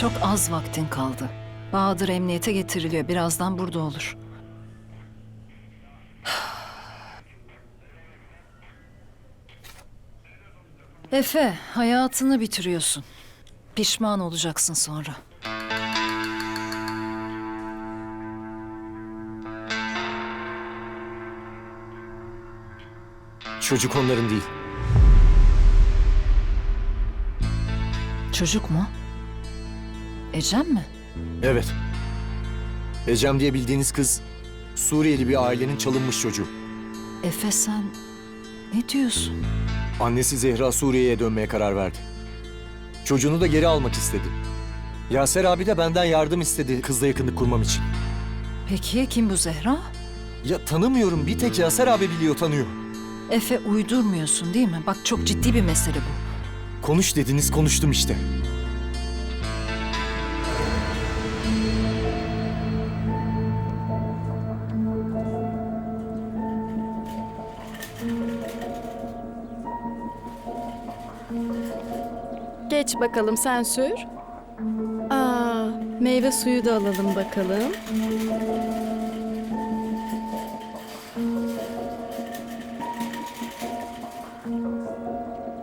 Çok az vaktin kaldı. Bahadır emniyete getiriliyor. Birazdan burada olur. Efe, hayatını bitiriyorsun. Pişman olacaksın sonra. Çocuk onların değil. Çocuk mu? Ecem mi? Evet. Ecem diye bildiğiniz kız Suriyeli bir ailenin çalınmış çocuğu. Efe sen ne diyorsun? Annesi Zehra Suriye'ye dönmeye karar verdi. Çocuğunu da geri almak istedi. Yaser abi de benden yardım istedi kızla yakınlık kurmam için. Peki kim bu Zehra? Ya tanımıyorum bir tek Yaser abi biliyor tanıyor. Efe uydurmuyorsun değil mi? Bak çok ciddi bir mesele bu. Konuş dediniz konuştum işte. Geç bakalım sen sür. Aa, meyve suyu da alalım bakalım.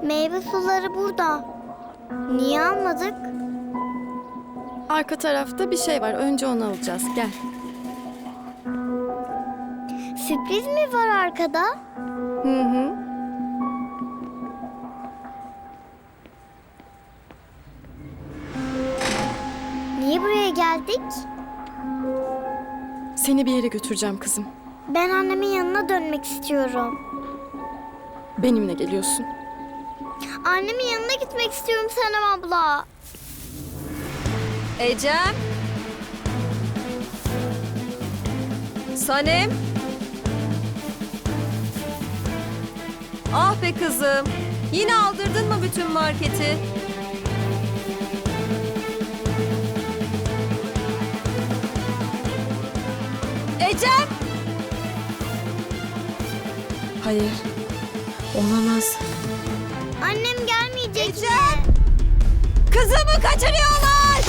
Meyve suları burada. Niye almadık? Arka tarafta bir şey var. Önce onu alacağız. Gel. Sürpriz mi var arkada? Hı hı. Geldik? Seni bir yere götüreceğim kızım. Ben annemin yanına dönmek istiyorum. Benimle geliyorsun. Annemin yanına gitmek istiyorum Senem abla. Ecem. Sanem. Ah be kızım. Yine aldırdın mı bütün marketi? Ecem. Hayır. Olamaz. Annem gelmeyecek Ecem! Kızımı kaçırıyorlar.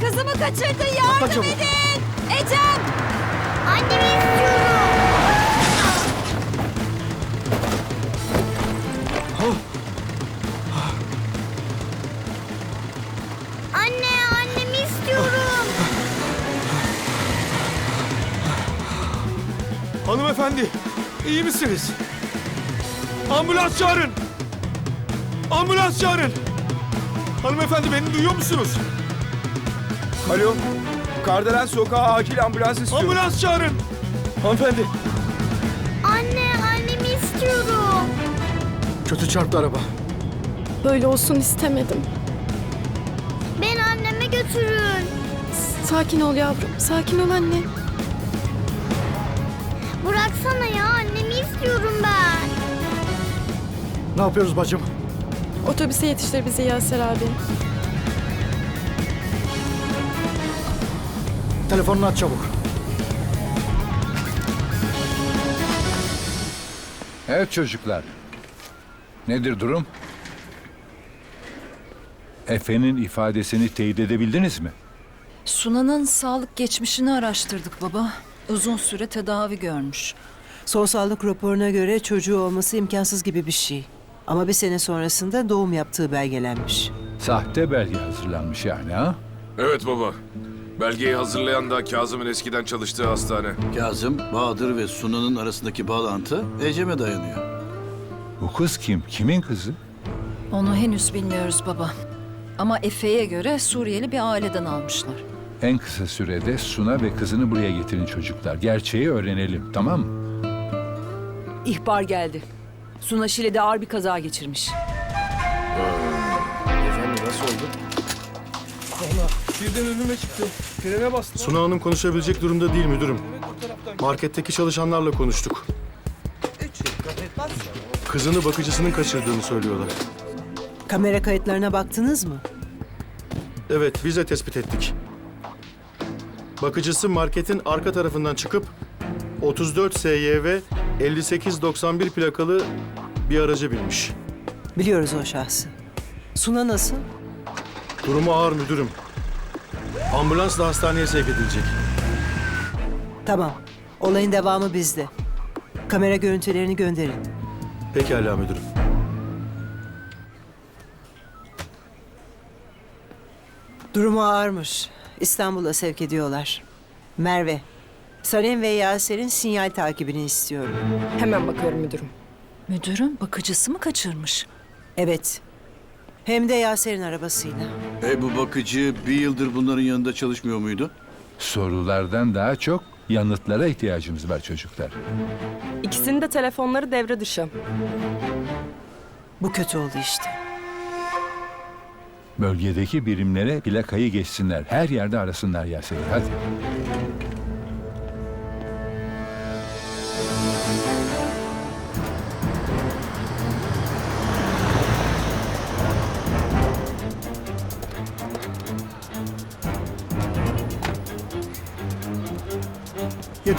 Kızımı kaçırdın yardım edin. Ecem. Annemi iyi misiniz? Ambulans çağırın! Ambulans çağırın! Hanımefendi beni duyuyor musunuz? Alo, Kardelen Sokağı acil ambulans istiyorum. Ambulans çağırın! Hanımefendi. Anne, annemi istiyorum. Kötü çarptı araba. Böyle olsun istemedim. Beni anneme götürün. Sakin ol yavrum. Sakin ol anne. Bıraksana ya, annemi istiyorum ben. Ne yapıyoruz bacım? Otobüse yetiştir bizi Yaser abi. Telefonunu aç çabuk. Evet çocuklar. Nedir durum? Efe'nin ifadesini teyit edebildiniz mi? Sunan'ın sağlık geçmişini araştırdık baba. Uzun süre tedavi görmüş. Son sağlık raporuna göre çocuğu olması imkansız gibi bir şey. Ama bir sene sonrasında doğum yaptığı belgelenmiş. Sahte belge hazırlanmış yani ha? Evet baba. Belgeyi hazırlayan da Kazım'ın eskiden çalıştığı hastane. Kazım, Bahadır ve Sunan'ın arasındaki bağlantı Ecem'e dayanıyor. Bu kız kim? Kimin kızı? Onu henüz bilmiyoruz baba. Ama Efe'ye göre Suriyeli bir aileden almışlar. En kısa sürede Suna ve kızını buraya getirin çocuklar. Gerçeği öğrenelim tamam mı? İhbar geldi. Suna Şile'de ağır bir kaza geçirmiş. Efendim nasıl oldu? Birden önüme çıktı. Frene bastım. Suna Hanım konuşabilecek durumda değil müdürüm. Marketteki çalışanlarla konuştuk. Kızını bakıcısının kaçırdığını söylüyorlar. Kamera kayıtlarına baktınız mı? Evet, biz de tespit ettik. Bakıcısı marketin arka tarafından çıkıp 34 SYV 5891 plakalı bir araca binmiş. Biliyoruz o şahsı. Suna nasıl? Durumu ağır müdürüm. Ambulansla hastaneye sevk edilecek. Tamam. Olayın devamı bizde. Kamera görüntülerini gönderin. Pekala müdürüm. Durumu ağırmış. İstanbul'a sevk ediyorlar. Merve, Sanem ve Yaser'in sinyal takibini istiyorum. Hemen bakıyorum müdürüm. Müdürüm bakıcısı mı kaçırmış? Evet. Hem de Yaser'in arabasıyla. E bu bakıcı bir yıldır bunların yanında çalışmıyor muydu? Sorulardan daha çok yanıtlara ihtiyacımız var çocuklar. İkisinin de telefonları devre dışı. Bu kötü oldu işte. Bölgedeki birimlere plakayı geçsinler. Her yerde arasınlar Yasemin. Hadi.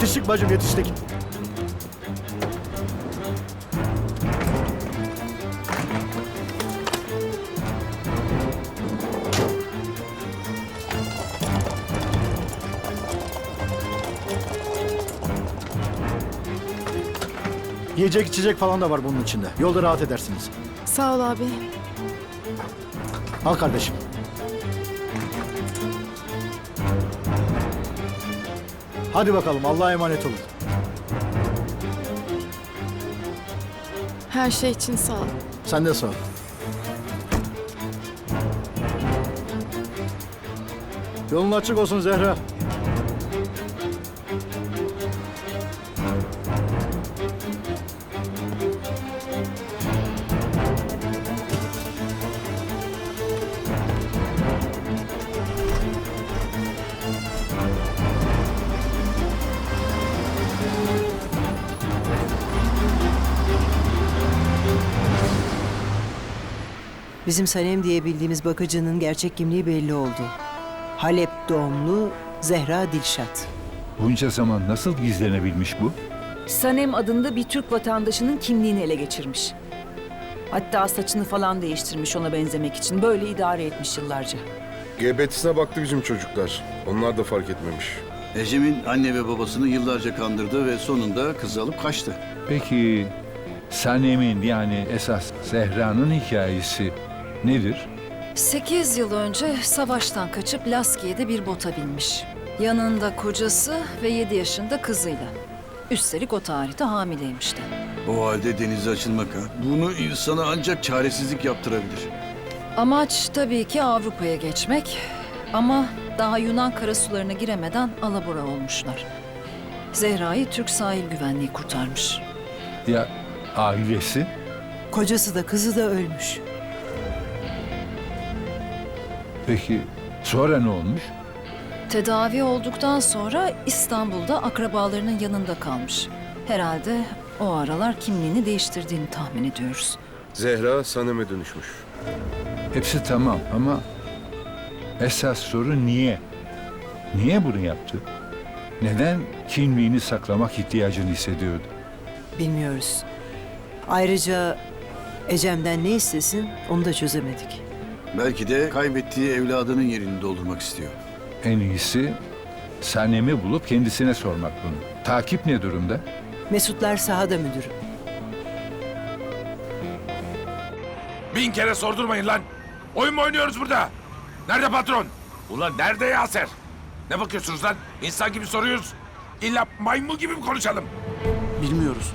Yetiştik bacım yetiştik. Yiyecek içecek falan da var bunun içinde. Yolda rahat edersiniz. Sağ ol abi. Al kardeşim. Hadi bakalım Allah'a emanet olun. Her şey için sağ ol. Sen de sağ ol. Yolun açık olsun Zehra. Bizim Sanem diye bildiğimiz bakıcının gerçek kimliği belli oldu. Halep doğumlu Zehra Dilşat. Bunca zaman nasıl gizlenebilmiş bu? Sanem adında bir Türk vatandaşının kimliğini ele geçirmiş. Hatta saçını falan değiştirmiş ona benzemek için. Böyle idare etmiş yıllarca. GBT'sine baktı bizim çocuklar. Onlar da fark etmemiş. Ecem'in anne ve babasını yıllarca kandırdı ve sonunda kızı alıp kaçtı. Peki Sanem'in yani esas Zehra'nın hikayesi nedir? Sekiz yıl önce savaştan kaçıp Laskiye'de bir bota binmiş. Yanında kocası ve yedi yaşında kızıyla. Üstelik o tarihte hamileymiş de. O halde denize açılmak ha. Bunu insana ancak çaresizlik yaptırabilir. Amaç tabii ki Avrupa'ya geçmek ama daha Yunan karasularına giremeden alabora olmuşlar. Zehra'yı Türk sahil güvenliği kurtarmış. Ya ailesi? Kocası da kızı da ölmüş. Peki sonra ne olmuş? Tedavi olduktan sonra İstanbul'da akrabalarının yanında kalmış. Herhalde o aralar kimliğini değiştirdiğini tahmin ediyoruz. Zehra Sanem'e dönüşmüş. Hepsi tamam ama esas soru niye? Niye bunu yaptı? Neden kimliğini saklamak ihtiyacını hissediyordu? Bilmiyoruz. Ayrıca Ecem'den ne istesin onu da çözemedik. Belki de kaybettiği evladının yerini doldurmak istiyor. En iyisi Sanem'i bulup kendisine sormak bunu. Takip ne durumda? Mesutlar sahada müdürüm. Bin kere sordurmayın lan. Oyun mu oynuyoruz burada? Nerede patron? Ulan nerede Yaser? Ne bakıyorsunuz lan? İnsan gibi soruyoruz. İlla maymun gibi mi konuşalım? Bilmiyoruz.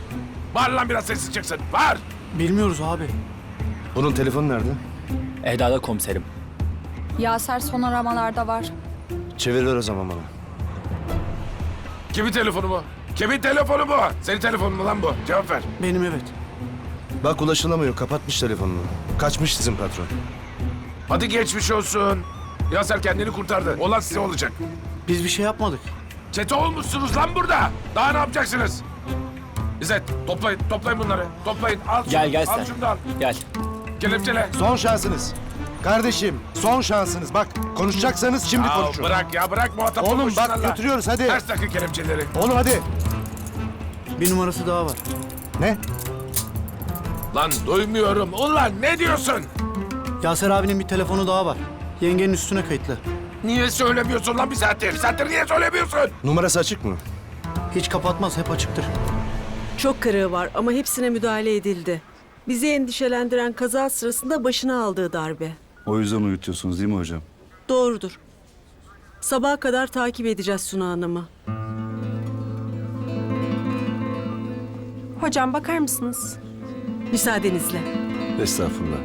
Var lan biraz sesi çıksın. Var. Bilmiyoruz abi. Bunun telefonu nerede? Eda'da komiserim. Yaser son aramalarda var. Çevir ver o zaman bana. Kimin telefonu bu? Kimin telefonu bu? Senin telefonun mu lan bu? Cevap ver. Benim evet. Bak ulaşılamıyor. Kapatmış telefonunu. Kaçmış sizin patron. Hadi geçmiş olsun. Yaser kendini kurtardı. Olan size olacak. Biz bir şey yapmadık. Çete olmuşsunuz lan burada. Daha ne yapacaksınız? İzzet toplayın, toplayın bunları. Toplayın. Al şunu, Gel, gel al sen. şunu da al. Gel. Kelepçele. Son şansınız. Kardeşim son şansınız. Bak konuşacaksanız şimdi Ya konuşun. bırak ya bırak muhatap Oğlum bak şunlarla. götürüyoruz hadi. Ters takın kelepçeleri. Oğlum hadi. Bir numarası daha var. Ne? Lan duymuyorum. Ulan ne diyorsun? Yaser abinin bir telefonu daha var. Yengenin üstüne kayıtlı. Niye söylemiyorsun lan bir saattir? Bir saattir niye söylemiyorsun? Numarası açık mı? Hiç kapatmaz, hep açıktır. Çok kırığı var ama hepsine müdahale edildi. Bizi endişelendiren kaza sırasında başına aldığı darbe. O yüzden uyutuyorsunuz değil mi hocam? Doğrudur. Sabaha kadar takip edeceğiz Suna Hanım'ı. Hocam bakar mısınız? Müsaadenizle. Estağfurullah.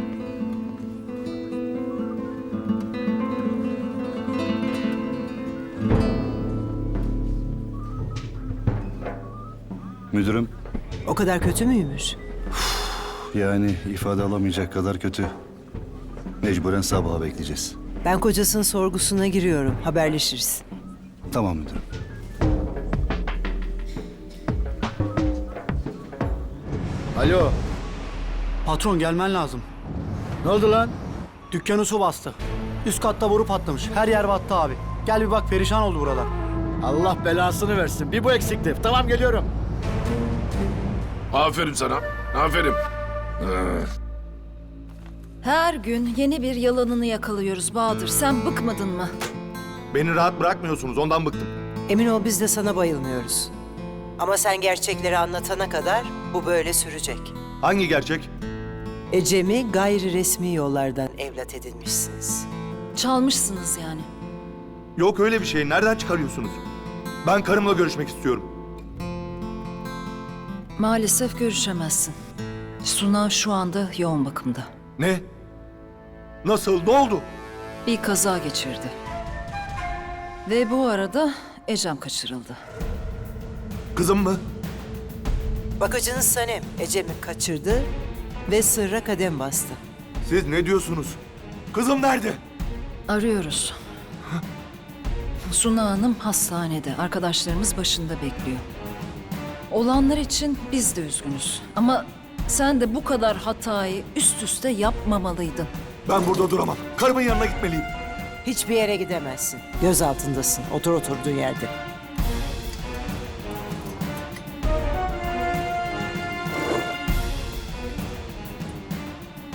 Müdürüm, O kadar kötü müymüş? Yani ifade alamayacak kadar kötü. Mecburen sabaha bekleyeceğiz. Ben kocasının sorgusuna giriyorum. Haberleşiriz. Tamam müdürüm. Alo. Patron gelmen lazım. Ne oldu lan? Dükkanı su bastı. Üst katta boru patlamış. Her yer battı abi. Gel bir bak perişan oldu buralar. Allah belasını versin. Bir bu eksikti. Tamam geliyorum. Aferin sana. Aferin. Her gün yeni bir yalanını yakalıyoruz Bahadır. Sen bıkmadın mı? Beni rahat bırakmıyorsunuz ondan bıktım. Emin ol biz de sana bayılmıyoruz. Ama sen gerçekleri anlatana kadar bu böyle sürecek. Hangi gerçek? Ecem'i gayri resmi yollardan evlat edinmişsiniz. Çalmışsınız yani. Yok öyle bir şey. Nereden çıkarıyorsunuz? Ben karımla görüşmek istiyorum. Maalesef görüşemezsin. Suna şu anda yoğun bakımda. Ne? Nasıl? Ne oldu? Bir kaza geçirdi. Ve bu arada Ecem kaçırıldı. Kızım mı? Bakıcınız Sanem Ecem'i kaçırdı ve sırra kadem bastı. Siz ne diyorsunuz? Kızım nerede? Arıyoruz. Suna Hanım hastanede. Arkadaşlarımız başında bekliyor. Olanlar için biz de üzgünüz. Ama sen de bu kadar hatayı üst üste yapmamalıydın. Ben burada duramam. Karımın yanına gitmeliyim. Hiçbir yere gidemezsin. Göz altındasın. Otur oturduğun yerde.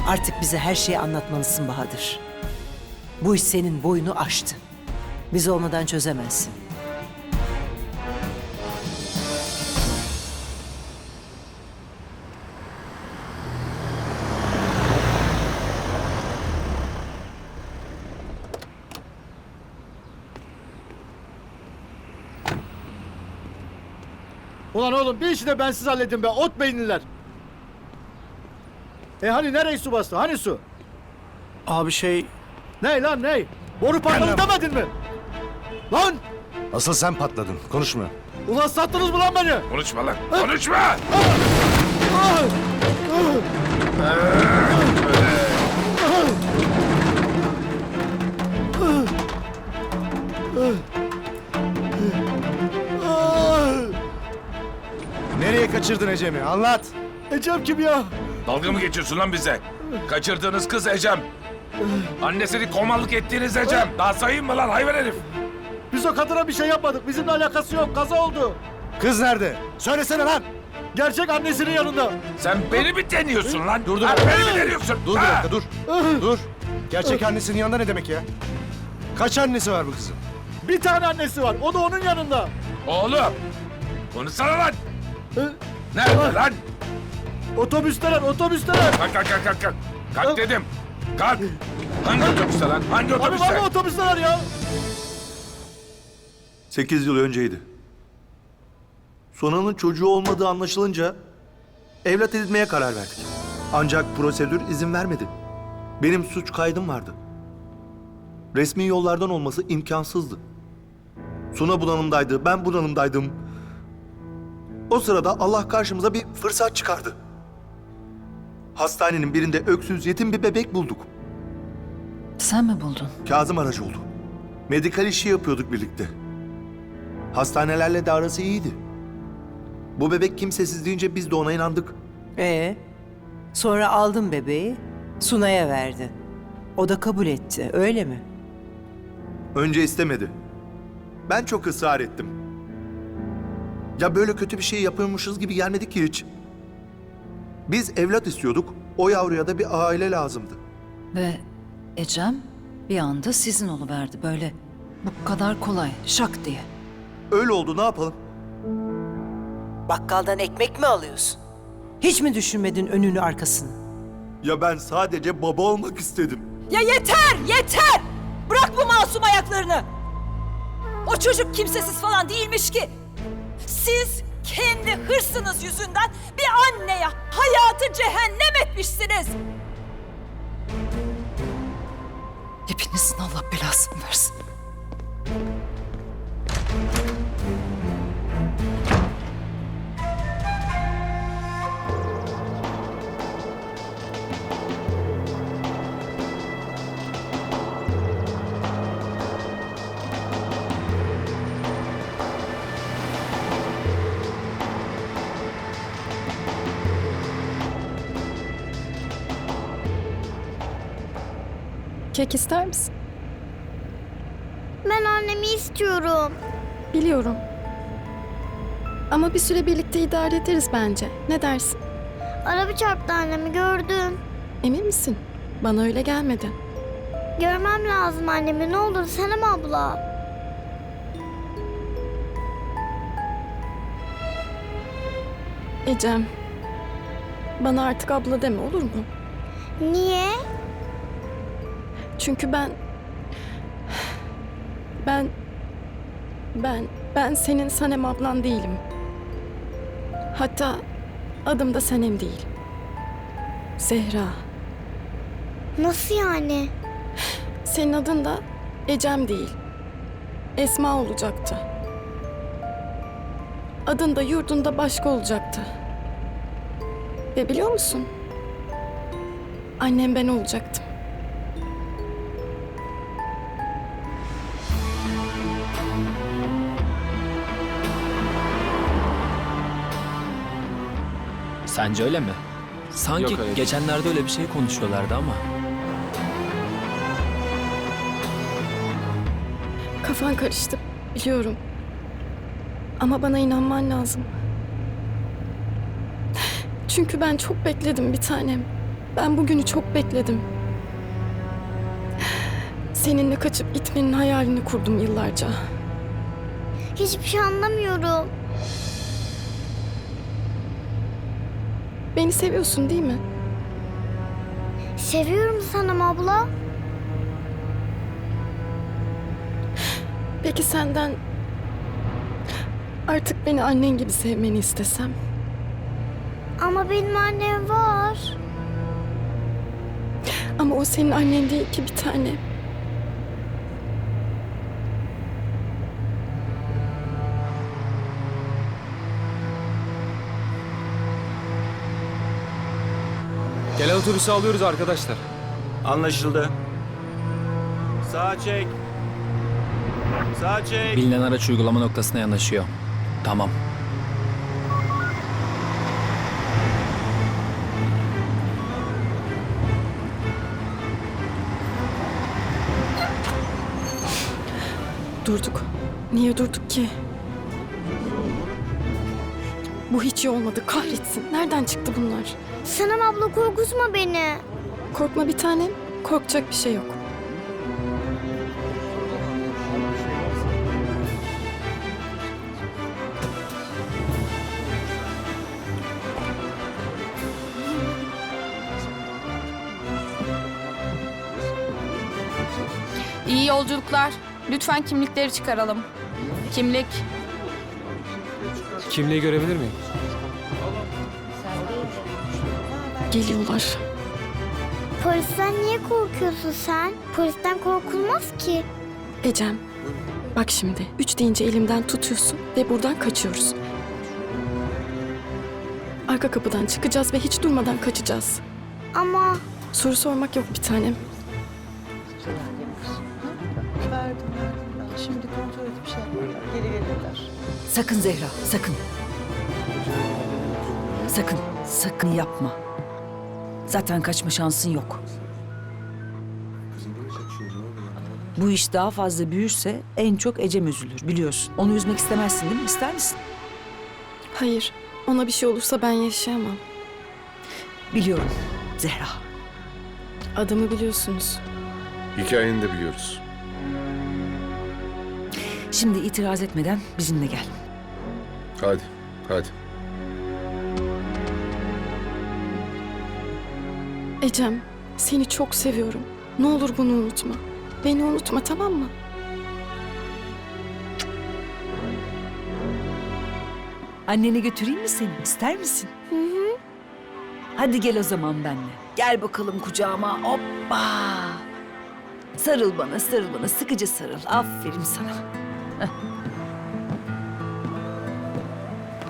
Artık bize her şeyi anlatmalısın Bahadır. Bu iş senin boyunu aştı. Biz olmadan çözemezsin. Ulan oğlum bir işi de bensiz halledin be. Ot beyinliler. E hani nereye su bastı? Hani su? Abi şey... Ne lan ne? Boru patladı demedin mi? Lan! Asıl sen patladın. Konuşma. Ulan sattınız mı lan beni? Konuşma lan. Konuşma. Nereye kaçırdın Ecem'i? Anlat. Ecem kim ya? Dalga mı geçiyorsun lan bize? Kaçırdığınız kız Ecem. Annesini komalık ettiğiniz Ecem. Daha sayayım mı lan hayvan herif? Biz o kadına bir şey yapmadık. Bizimle alakası yok. Kaza oldu. Kız nerede? Söylesene lan. Gerçek annesinin yanında. Sen beni mi deniyorsun lan? Dur, dur. Ha, beni mi deniyorsun? Dur bir Ha? dakika dur. dur. Gerçek annesinin yanında ne demek ya? Kaç annesi var bu kızın? Bir tane annesi var. O da onun yanında. Oğlum. Konuşsana lan. Nerede lan? Otobüsteler, otobüsteler. Kalk kalk kalk kalk. Kalk, kalk dedim. Kalk. Hangi otobüste lan? Hangi Abi otobüste? var mı otobüsteler ya? Sekiz yıl önceydi. Sonanın çocuğu olmadığı anlaşılınca evlat edinmeye karar verdik. Ancak prosedür izin vermedi. Benim suç kaydım vardı. Resmi yollardan olması imkansızdı. Suna bunalımdaydı, ben bunalımdaydım. O sırada Allah karşımıza bir fırsat çıkardı. Hastanenin birinde öksüz yetim bir bebek bulduk. Sen mi buldun? Kazım aracı oldu. Medikal işi yapıyorduk birlikte. Hastanelerle de arası iyiydi. Bu bebek kimsesiz deyince biz de ona inandık. Ee, sonra aldın bebeği, Sunay'a verdin. O da kabul etti, öyle mi? Önce istemedi. Ben çok ısrar ettim. Ya böyle kötü bir şey yapıyormuşuz gibi gelmedi ki hiç. Biz evlat istiyorduk. O yavruya da bir aile lazımdı. Ve Ecem bir anda sizin oluverdi böyle. Bu kadar kolay, şak diye. Öyle oldu ne yapalım? Bakkaldan ekmek mi alıyorsun? Hiç mi düşünmedin önünü arkasını? Ya ben sadece baba olmak istedim. Ya yeter, yeter! Bırak bu masum ayaklarını! O çocuk kimsesiz falan değilmiş ki. Siz kendi hırsınız yüzünden bir anneye hayatı cehennem etmişsiniz. Hepinizin Allah belasını versin. Kek ister misin? Ben annemi istiyorum. Biliyorum. Ama bir süre birlikte idare ederiz bence. Ne dersin? Araba çarptı annemi gördüm. Emin misin? Bana öyle gelmedi. Görmem lazım annemi ne olur Senem abla. Ecem. Bana artık abla deme olur mu? Niye? Çünkü ben... Ben... Ben... Ben senin Sanem ablan değilim. Hatta adım da Sanem değil. Zehra. Nasıl yani? Senin adın da Ecem değil. Esma olacaktı. Adın da yurdun da başka olacaktı. Ve biliyor musun? Annem ben olacaktım. Sence öyle mi? Sanki Yok, geçenlerde öyle bir şey konuşuyorlardı ama. Kafan karıştı, biliyorum. Ama bana inanman lazım. Çünkü ben çok bekledim bir tanem. Ben bugünü çok bekledim. Seninle kaçıp gitmenin hayalini kurdum yıllarca. Hiçbir şey anlamıyorum. Beni seviyorsun değil mi? Seviyorum Senem abla. Peki senden artık beni annen gibi sevmeni istesem? Ama benim annem var. Ama o senin annen değil ki bir tane. Gelen otobüsü alıyoruz arkadaşlar. Anlaşıldı. Sağ çek. Sağ çek. Bilinen araç uygulama noktasına yanaşıyor. Tamam. Durduk. Niye durduk ki? Bu hiç iyi olmadı. Kahretsin. Nereden çıktı bunlar? Senem abla korkutma beni. Korkma bir tanem. Korkacak bir şey yok. İyi yolculuklar. Lütfen kimlikleri çıkaralım. Kimlik. Kimliği görebilir miyim? Geliyorlar. Polisten niye korkuyorsun sen? Polisten korkulmaz ki. Ecem. Bak şimdi. Üç deyince elimden tutuyorsun ve buradan kaçıyoruz. Arka kapıdan çıkacağız ve hiç durmadan kaçacağız. Ama Soru sormak yok bir tanem. Sakın Zehra, sakın. Sakın, sakın yapma. Zaten kaçma şansın yok. Bu iş daha fazla büyürse en çok Ecem üzülür biliyorsun. Onu üzmek istemezsin değil mi? İster misin? Hayır. Ona bir şey olursa ben yaşayamam. Biliyorum Zehra. Adamı biliyorsunuz. Hikayeni de biliyoruz. Şimdi itiraz etmeden bizimle gel. Hadi, hadi. Ecem, seni çok seviyorum. Ne olur bunu unutma. Beni unutma tamam mı? Annene götüreyim mi seni? İster misin? Hı hı. Hadi gel o zaman benimle. Gel bakalım kucağıma. Hoppa. Sarıl bana, sarıl bana. Sıkıca sarıl. Aferin sana.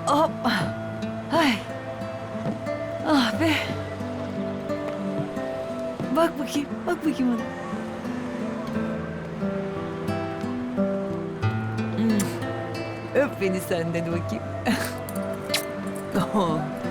Hoppa. Ay. Ah be. Bak bakayım, bak bakayım ona. Hmm. Öp beni senden bakayım.